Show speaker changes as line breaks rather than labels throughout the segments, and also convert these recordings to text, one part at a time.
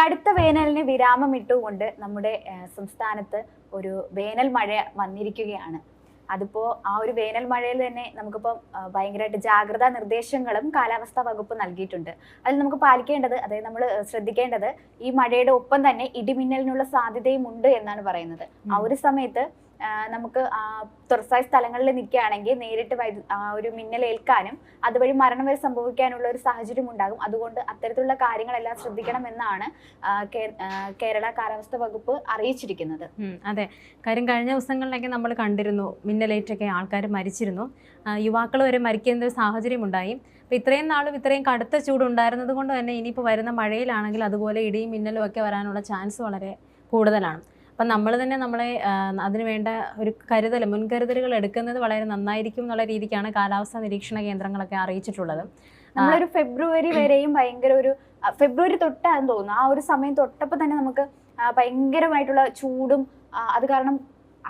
കടുത്ത വേനലിന് വിരാമമിട്ടുകൊണ്ട് നമ്മുടെ സംസ്ഥാനത്ത് ഒരു വേനൽ മഴ വന്നിരിക്കുകയാണ് അതിപ്പോൾ ആ ഒരു വേനൽ മഴയിൽ തന്നെ നമുക്കിപ്പോൾ ഭയങ്കരമായിട്ട് ജാഗ്രതാ നിർദ്ദേശങ്ങളും കാലാവസ്ഥാ വകുപ്പ് നൽകിയിട്ടുണ്ട് അതിൽ നമുക്ക് പാലിക്കേണ്ടത് അതായത് നമ്മൾ ശ്രദ്ധിക്കേണ്ടത് ഈ മഴയുടെ ഒപ്പം തന്നെ ഇടിമിന്നലിനുള്ള സാധ്യതയും ഉണ്ട് എന്നാണ് പറയുന്നത് ആ ഒരു സമയത്ത് നമുക്ക് തുറസായ സ്ഥലങ്ങളിൽ നിൽക്കുകയാണെങ്കിൽ നേരിട്ട് ഒരു മിന്നലേൽക്കാനും അതുവഴി മരണം വരെ സംഭവിക്കാനുള്ള ഒരു സാഹചര്യം ഉണ്ടാകും അതുകൊണ്ട് അത്തരത്തിലുള്ള കാര്യങ്ങളെല്ലാം ശ്രദ്ധിക്കണം എന്നാണ് കേരള കാലാവസ്ഥ വകുപ്പ് അറിയിച്ചിരിക്കുന്നത് അതെ കാര്യം കഴിഞ്ഞ ദിവസങ്ങളിലൊക്കെ നമ്മൾ കണ്ടിരുന്നു മിന്നലേറ്റൊക്കെ ആൾക്കാർ മരിച്ചിരുന്നു യുവാക്കൾ വരെ മരിക്കുന്ന ഒരു സാഹചര്യം ഉണ്ടായി അപ്പോൾ ഇത്രയും നാളും ഇത്രയും കടുത്ത ചൂടുണ്ടായിരുന്നത് കൊണ്ട് തന്നെ ഇനിയിപ്പോൾ വരുന്ന മഴയിലാണെങ്കിൽ അതുപോലെ ഇടിയും മിന്നലും ഒക്കെ വരാനുള്ള ചാൻസ് വളരെ കൂടുതലാണ് അപ്പം നമ്മൾ തന്നെ നമ്മളെ അതിനുവേണ്ട ഒരു കരുതൽ മുൻകരുതലുകൾ എടുക്കുന്നത് വളരെ നന്നായിരിക്കും എന്നുള്ള രീതിക്കാണ് കാലാവസ്ഥാ നിരീക്ഷണ കേന്ദ്രങ്ങളൊക്കെ അറിയിച്ചിട്ടുള്ളത് നമ്മളൊരു ഫെബ്രുവരി വരെയും ഭയങ്കര ഒരു ഫെബ്രുവരി തൊട്ടാന്ന് തോന്നുന്നു ആ ഒരു സമയം തൊട്ടപ്പോൾ തന്നെ നമുക്ക് ഭയങ്കരമായിട്ടുള്ള ചൂടും അത് കാരണം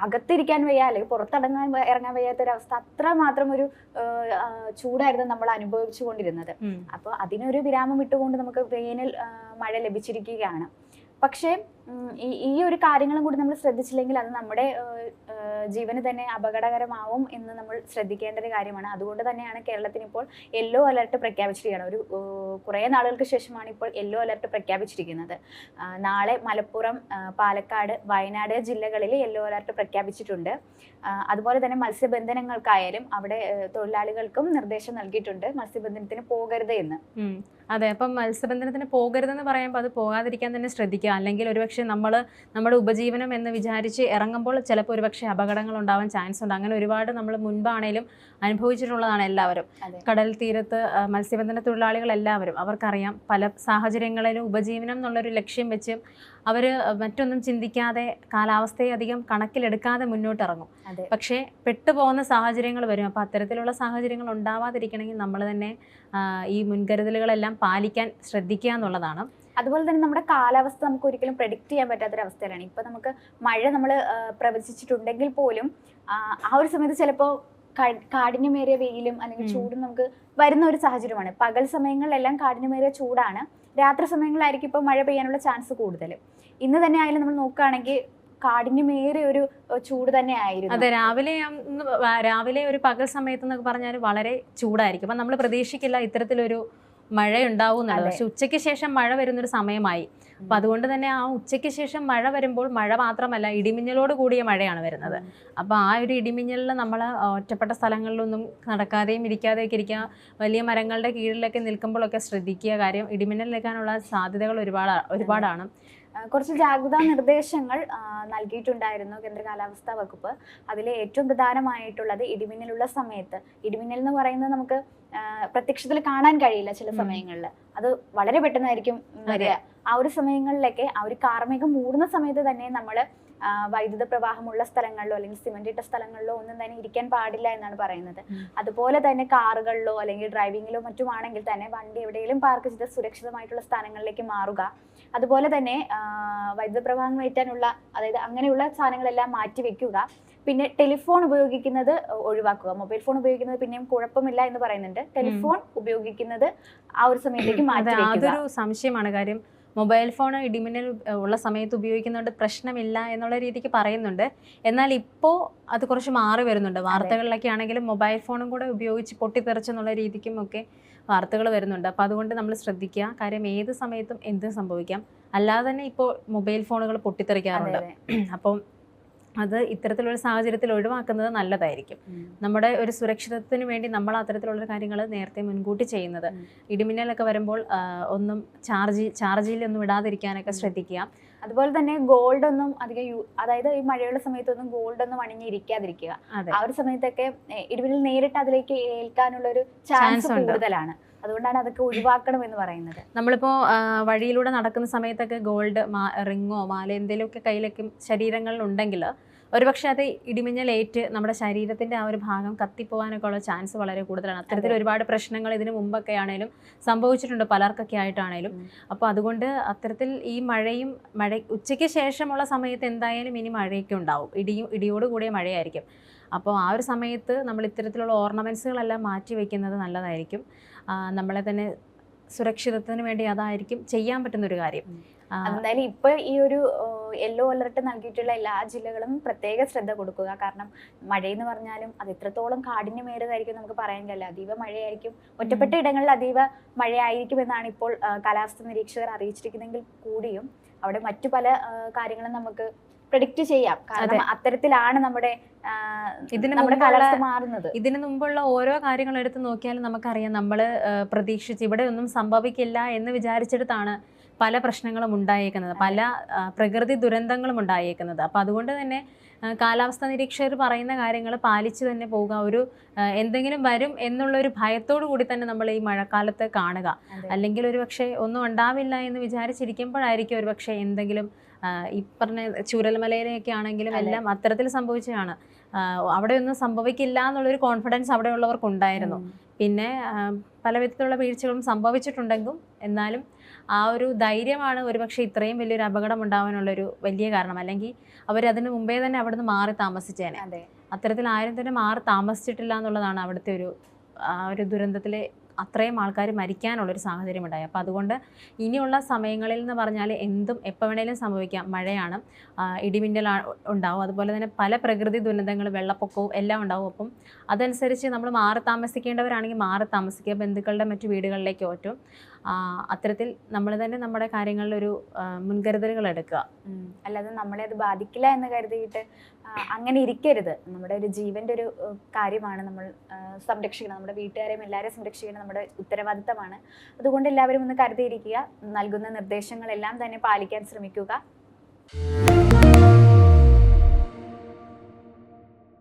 അകത്തിരിക്കാൻ വയ്യ അല്ലെങ്കിൽ പുറത്തിറങ്ങാൻ ഇറങ്ങാൻ വയ്യാത്ത ഒരു അവസ്ഥ അത്ര മാത്രം ഒരു ചൂടായിരുന്നു നമ്മൾ അനുഭവിച്ചു കൊണ്ടിരുന്നത് അപ്പോൾ അതിനൊരു വിരാമം ഇട്ടുകൊണ്ട് നമുക്ക് വേനൽ മഴ ലഭിച്ചിരിക്കുകയാണ് പക്ഷേ ഈ ഒരു കാര്യങ്ങളും കൂടി നമ്മൾ ശ്രദ്ധിച്ചില്ലെങ്കിൽ അത് നമ്മുടെ ജീവന് തന്നെ അപകടകരമാവും എന്ന് നമ്മൾ ശ്രദ്ധിക്കേണ്ട ഒരു കാര്യമാണ് അതുകൊണ്ട് തന്നെയാണ് കേരളത്തിന് ഇപ്പോൾ യെല്ലോ അലർട്ട് പ്രഖ്യാപിച്ചിരിക്കുകയാണ് ഒരു കുറേ നാളുകൾക്ക് ശേഷമാണ് ഇപ്പോൾ യെല്ലോ അലർട്ട് പ്രഖ്യാപിച്ചിരിക്കുന്നത് നാളെ മലപ്പുറം പാലക്കാട് വയനാട് ജില്ലകളിൽ യെല്ലോ അലർട്ട് പ്രഖ്യാപിച്ചിട്ടുണ്ട് അതുപോലെ തന്നെ മത്സ്യബന്ധനങ്ങൾക്കായാലും അവിടെ തൊഴിലാളികൾക്കും നിർദ്ദേശം നൽകിയിട്ടുണ്ട് മത്സ്യബന്ധനത്തിന് പോകരുത് എന്ന് അതെ അപ്പം മത്സ്യബന്ധനത്തിന് പോകരുതെന്ന് പറയുമ്പോൾ അത് പോകാതിരിക്കാൻ തന്നെ ശ്രദ്ധിക്കുക അല്ലെങ്കിൽ ഒരു ഒരുപക്ഷെ നമ്മൾ നമ്മുടെ ഉപജീവനം എന്ന് വിചാരിച്ച് ഇറങ്ങുമ്പോൾ ചിലപ്പോൾ ഒരുപക്ഷെ അപകടങ്ങൾ ഉണ്ടാവാൻ ചാൻസ് ഉണ്ട് അങ്ങനെ ഒരുപാട് നമ്മൾ മുൻപാണേലും അനുഭവിച്ചിട്ടുള്ളതാണ് എല്ലാവരും കടൽ തീരത്ത് മത്സ്യബന്ധന തൊഴിലാളികൾ എല്ലാവരും അവർക്കറിയാം പല സാഹചര്യങ്ങളിലും ഉപജീവനം എന്നുള്ളൊരു ലക്ഷ്യം വെച്ച് അവർ മറ്റൊന്നും ചിന്തിക്കാതെ കാലാവസ്ഥയെ അധികം കണക്കിലെടുക്കാതെ മുന്നോട്ടിറങ്ങും പക്ഷേ പെട്ടുപോകുന്ന സാഹചര്യങ്ങൾ വരും അപ്പോൾ അത്തരത്തിലുള്ള സാഹചര്യങ്ങൾ ഉണ്ടാവാതിരിക്കണമെങ്കിൽ നമ്മൾ തന്നെ ഈ മുൻകരുതലുകളെല്ലാം പാലിക്കാൻ ശ്രദ്ധിക്കുക എന്നുള്ളതാണ് അതുപോലെ തന്നെ നമ്മുടെ കാലാവസ്ഥ നമുക്ക് ഒരിക്കലും പ്രെഡിക്റ്റ് ചെയ്യാൻ പറ്റാത്തൊരവസ്ഥയിലാണ് ഇപ്പോൾ നമുക്ക് മഴ നമ്മൾ പ്രവചിച്ചിട്ടുണ്ടെങ്കിൽ പോലും ആ ഒരു സമയത്ത് ചിലപ്പോൾ കാഠിന്യമേറിയ വെയിലും അല്ലെങ്കിൽ ചൂടും നമുക്ക് വരുന്ന ഒരു സാഹചര്യമാണ് പകൽ സമയങ്ങളിലെല്ലാം കാഠിന്യമേറിയ ചൂടാണ് രാത്രി സമയങ്ങളിലായിരിക്കും ഇപ്പോൾ മഴ പെയ്യാനുള്ള ചാൻസ് കൂടുതൽ ഇന്ന് തന്നെ ആയാലും നമ്മൾ നോക്കുകയാണെങ്കിൽ കാടിനുമേറിയ ഒരു ചൂട് തന്നെ ആയിരുന്നു അതെ രാവിലെ രാവിലെ ഒരു പകൽ സമയത്ത് എന്നൊക്കെ പറഞ്ഞാൽ വളരെ ചൂടായിരിക്കും അപ്പം നമ്മൾ പ്രതീക്ഷിക്കില്ല ഇത്തരത്തിലൊരു മഴയുണ്ടാവുന്നുണ്ട് പക്ഷെ ഉച്ചയ്ക്ക് ശേഷം മഴ വരുന്നൊരു സമയമായി അപ്പൊ അതുകൊണ്ട് തന്നെ ആ ഉച്ചയ്ക്ക് ശേഷം മഴ വരുമ്പോൾ മഴ മാത്രമല്ല ഇടിമിന്നലോട് കൂടിയ മഴയാണ് വരുന്നത് അപ്പോൾ ആ ഒരു ഇടിമിന്നലിൽ നമ്മൾ ഒറ്റപ്പെട്ട സ്ഥലങ്ങളിലൊന്നും നടക്കാതെയും ഇരിക്കാതെയൊക്കെ ഇരിക്കുക വലിയ മരങ്ങളുടെ കീഴിലൊക്കെ നിൽക്കുമ്പോഴൊക്കെ ശ്രദ്ധിക്കുക കാര്യം നിൽക്കാനുള്ള സാധ്യതകൾ ഒരുപാട് ഒരുപാടാണ് കുറച്ച് ജാഗ്രതാ നിർദ്ദേശങ്ങൾ നൽകിയിട്ടുണ്ടായിരുന്നു കേന്ദ്ര കാലാവസ്ഥാ വകുപ്പ് അതിൽ ഏറ്റവും പ്രധാനമായിട്ടുള്ളത് ഇടിമിന്നലുള്ള സമയത്ത് ഇടിമിന്നൽ എന്ന് പറയുന്നത് നമുക്ക് പ്രത്യക്ഷത്തിൽ കാണാൻ കഴിയില്ല ചില സമയങ്ങളിൽ അത് വളരെ പെട്ടെന്നായിരിക്കും ആ ഒരു സമയങ്ങളിലൊക്കെ ആ ഒരു കാർമികം മൂടുന്ന സമയത്ത് തന്നെ നമ്മള് വൈദ്യുത പ്രവാഹമുള്ള സ്ഥലങ്ങളിലോ അല്ലെങ്കിൽ സിമെന്റ് ഇട്ട സ്ഥലങ്ങളിലോ ഒന്നും തന്നെ ഇരിക്കാൻ പാടില്ല എന്നാണ് പറയുന്നത് അതുപോലെ തന്നെ കാറുകളിലോ അല്ലെങ്കിൽ ഡ്രൈവിങ്ങിലോ മറ്റുമാണെങ്കിൽ തന്നെ വണ്ടി എവിടെയെങ്കിലും പാർക്ക് ചെയ്ത് സുരക്ഷിതമായിട്ടുള്ള സ്ഥാനങ്ങളിലേക്ക് മാറുക അതുപോലെ തന്നെ വൈദ്യുത പ്രവാഹം ഏറ്റാനുള്ള അതായത് അങ്ങനെയുള്ള സാധനങ്ങളെല്ലാം മാറ്റി വെക്കുക പിന്നെ ടെലിഫോൺ ഉപയോഗിക്കുന്നത് ഒഴിവാക്കുക മൊബൈൽ ഫോൺ ഉപയോഗിക്കുന്നത് പിന്നെയും കുഴപ്പമില്ല എന്ന് പറയുന്നുണ്ട് ടെലിഫോൺ ഉപയോഗിക്കുന്നത് ആ ഒരു സമയത്തേക്ക് മാറ്റി അതൊരു സംശയമാണ് കാര്യം മൊബൈൽ ഫോൺ ഇടിമിന്നൽ ഉള്ള സമയത്ത് ഉപയോഗിക്കുന്നതുകൊണ്ട് പ്രശ്നമില്ല എന്നുള്ള രീതിക്ക് പറയുന്നുണ്ട് എന്നാൽ ഇപ്പോൾ അത് കുറച്ച് മാറി വരുന്നുണ്ട് വാർത്തകളിലൊക്കെ ആണെങ്കിലും മൊബൈൽ ഫോണും കൂടെ ഉപയോഗിച്ച് പൊട്ടിത്തെറിച്ചെന്നുള്ള രീതിക്കും ഒക്കെ വാർത്തകൾ വരുന്നുണ്ട് അപ്പോൾ അതുകൊണ്ട് നമ്മൾ ശ്രദ്ധിക്കുക കാര്യം ഏത് സമയത്തും എന്തും സംഭവിക്കാം അല്ലാതെ തന്നെ ഇപ്പോൾ മൊബൈൽ ഫോണുകൾ പൊട്ടിത്തെറിക്കാറുണ്ട് അപ്പം അത് ഇത്തരത്തിലുള്ള സാഹചര്യത്തിൽ ഒഴിവാക്കുന്നത് നല്ലതായിരിക്കും നമ്മുടെ ഒരു സുരക്ഷിതത്വത്തിന് വേണ്ടി നമ്മൾ അത്തരത്തിലുള്ള കാര്യങ്ങൾ നേരത്തെ മുൻകൂട്ടി ചെയ്യുന്നത് ഇടിമിന്നലൊക്കെ വരുമ്പോൾ ഒന്നും ചാർജ് ഒന്നും ഇടാതിരിക്കാനൊക്കെ ശ്രദ്ധിക്കുക അതുപോലെ തന്നെ ഗോൾഡ് ഒന്നും അധികം യൂ അതായത് ഈ മഴയുള്ള സമയത്തൊന്നും ഗോൾഡ് ഒന്നും അണിഞ്ഞിരിക്കാതിരിക്കുക ആ ഒരു സമയത്തൊക്കെ ഇടിമിന്നൽ നേരിട്ട് അതിലേക്ക് ഏൽക്കാനുള്ള ഒരു ചാൻസ് കൂടുതലാണ് അതുകൊണ്ടാണ് അതൊക്കെ ഒഴിവാക്കണം എന്ന് പറയുന്നത് നമ്മളിപ്പോ വഴിയിലൂടെ നടക്കുന്ന സമയത്തൊക്കെ ഗോൾഡ് റിങ്ങോ മാല എന്തെങ്കിലുമൊക്കെ കയ്യിലൊക്കെ ശരീരങ്ങളിൽ ഉണ്ടെങ്കിൽ ഒരുപക്ഷെ അത് ഇടിമിന്നലേറ്റ് നമ്മുടെ ശരീരത്തിന്റെ ആ ഒരു ഭാഗം കത്തിപ്പോവാനൊക്കെ ഉള്ള ചാൻസ് വളരെ കൂടുതലാണ് അത്തരത്തിൽ ഒരുപാട് പ്രശ്നങ്ങൾ ഇതിനു മുമ്പൊക്കെ ആണെങ്കിലും സംഭവിച്ചിട്ടുണ്ട് പലർക്കൊക്കെ ആയിട്ടാണേലും അപ്പോൾ അതുകൊണ്ട് അത്തരത്തിൽ ഈ മഴയും മഴ ഉച്ചയ്ക്ക് ശേഷമുള്ള സമയത്ത് എന്തായാലും ഇനി മഴയൊക്കെ ഉണ്ടാവും ഇടിയും ഇടിയോടുകൂടിയ മഴയായിരിക്കും അപ്പോൾ ആ ഒരു സമയത്ത് നമ്മൾ ഇത്തരത്തിലുള്ള ഓർണമെൻസുകളെല്ലാം മാറ്റി വയ്ക്കുന്നത് നല്ലതായിരിക്കും നമ്മളെ തന്നെ സുരക്ഷിതത്വത്തിന് വേണ്ടി അതായിരിക്കും ചെയ്യാൻ പറ്റുന്ന ഒരു കാര്യം എന്തായാലും ഇപ്പൊ ഈ ഒരു യെല്ലോ അലർട്ട് നൽകിയിട്ടുള്ള എല്ലാ ജില്ലകളും പ്രത്യേക ശ്രദ്ധ കൊടുക്കുക കാരണം മഴയെന്ന് പറഞ്ഞാലും അത് എത്രത്തോളം കാഠിന്യമേറിയതായിരിക്കും നമുക്ക് പറയാൻ കഴിയില്ല അതീവ മഴയായിരിക്കും ഒറ്റപ്പെട്ട ഇടങ്ങളിൽ അതീവ മഴയായിരിക്കും എന്നാണ് ഇപ്പോൾ കാലാവസ്ഥ നിരീക്ഷകർ അറിയിച്ചിരിക്കുന്നതെങ്കിൽ കൂടിയും അവിടെ മറ്റു പല കാര്യങ്ങളും നമുക്ക് പ്രഡിക്റ്റ് ചെയ്യാം കാരണം അത്തരത്തിലാണ് നമ്മുടെ ഇതിന് മാറുന്നത് ഇതിനു മുമ്പുള്ള ഓരോ കാര്യങ്ങൾ എടുത്ത് നോക്കിയാലും നമുക്കറിയാം നമ്മൾ പ്രതീക്ഷിച്ച് ഇവിടെ ഒന്നും സംഭവിക്കില്ല എന്ന് വിചാരിച്ചെടുത്താണ് പല പ്രശ്നങ്ങളും ഉണ്ടായേക്കുന്നത് പല പ്രകൃതി ദുരന്തങ്ങളും ഉണ്ടായേക്കുന്നത് അപ്പം അതുകൊണ്ട് തന്നെ കാലാവസ്ഥ നിരീക്ഷകർ പറയുന്ന കാര്യങ്ങൾ പാലിച്ചു തന്നെ പോവുക ഒരു എന്തെങ്കിലും വരും എന്നുള്ള ഒരു ഭയത്തോടു കൂടി തന്നെ നമ്മൾ ഈ മഴക്കാലത്ത് കാണുക അല്ലെങ്കിൽ ഒരു പക്ഷേ ഒന്നും ഉണ്ടാവില്ല എന്ന് വിചാരിച്ചിരിക്കുമ്പോഴായിരിക്കും ഒരു പക്ഷേ എന്തെങ്കിലും ഈ പറഞ്ഞ ചുരൽമലയിലെയൊക്കെ ആണെങ്കിലും എല്ലാം അത്തരത്തിൽ സംഭവിച്ചതാണ് അവിടെയൊന്നും സംഭവിക്കില്ല എന്നുള്ളൊരു കോൺഫിഡൻസ് ഉണ്ടായിരുന്നു പിന്നെ പല വിധത്തിലുള്ള വീഴ്ചകളും സംഭവിച്ചിട്ടുണ്ടെങ്കിലും എന്നാലും ആ ഒരു ധൈര്യമാണ് ഒരുപക്ഷെ ഇത്രയും വലിയൊരു അപകടം ഉണ്ടാവാനുള്ളൊരു വലിയ കാരണം അല്ലെങ്കിൽ അവരതിന് മുമ്പേ തന്നെ അവിടെ നിന്ന് മാറി താമസിച്ചേനെ അത്തരത്തിൽ ആരും തന്നെ മാറി താമസിച്ചിട്ടില്ല എന്നുള്ളതാണ് അവിടുത്തെ ഒരു ആ ഒരു ദുരന്തത്തിലെ അത്രയും ആൾക്കാർ മരിക്കാനുള്ളൊരു സാഹചര്യം ഉണ്ടായി അപ്പോൾ അതുകൊണ്ട് ഇനിയുള്ള സമയങ്ങളിൽ എന്ന് പറഞ്ഞാൽ എന്തും എപ്പോൾ വേണേലും സംഭവിക്കാം മഴയാണ് ഇടിമിന്നൽ ഉണ്ടാവും അതുപോലെ തന്നെ പല പ്രകൃതി ദുരന്തങ്ങൾ വെള്ളപ്പൊക്കവും എല്ലാം ഉണ്ടാവും അപ്പം അതനുസരിച്ച് നമ്മൾ മാറി താമസിക്കേണ്ടവരാണെങ്കിൽ മാറി താമസിക്കുക ബന്ധുക്കളുടെ മറ്റു വീടുകളിലേക്ക് ഓറ്റും അത്തരത്തിൽ നമ്മൾ തന്നെ നമ്മുടെ കാര്യങ്ങളിൽ ഒരു മുൻകരുതലുകൾ എടുക്കുക അല്ലാതെ നമ്മളെ അത് ബാധിക്കില്ല എന്ന് കരുതിയിട്ട് അങ്ങനെ ഇരിക്കരുത് നമ്മുടെ ഒരു ജീവന്റെ ഒരു കാര്യമാണ് നമ്മൾ സംരക്ഷിക്കണം നമ്മുടെ വീട്ടുകാരെയും എല്ലാവരെയും സംരക്ഷിക്കണം നമ്മുടെ ഉത്തരവാദിത്തമാണ് അതുകൊണ്ട് എല്ലാവരും ഒന്ന് കരുതിയിരിക്കുക നൽകുന്ന നിർദ്ദേശങ്ങളെല്ലാം തന്നെ പാലിക്കാൻ ശ്രമിക്കുക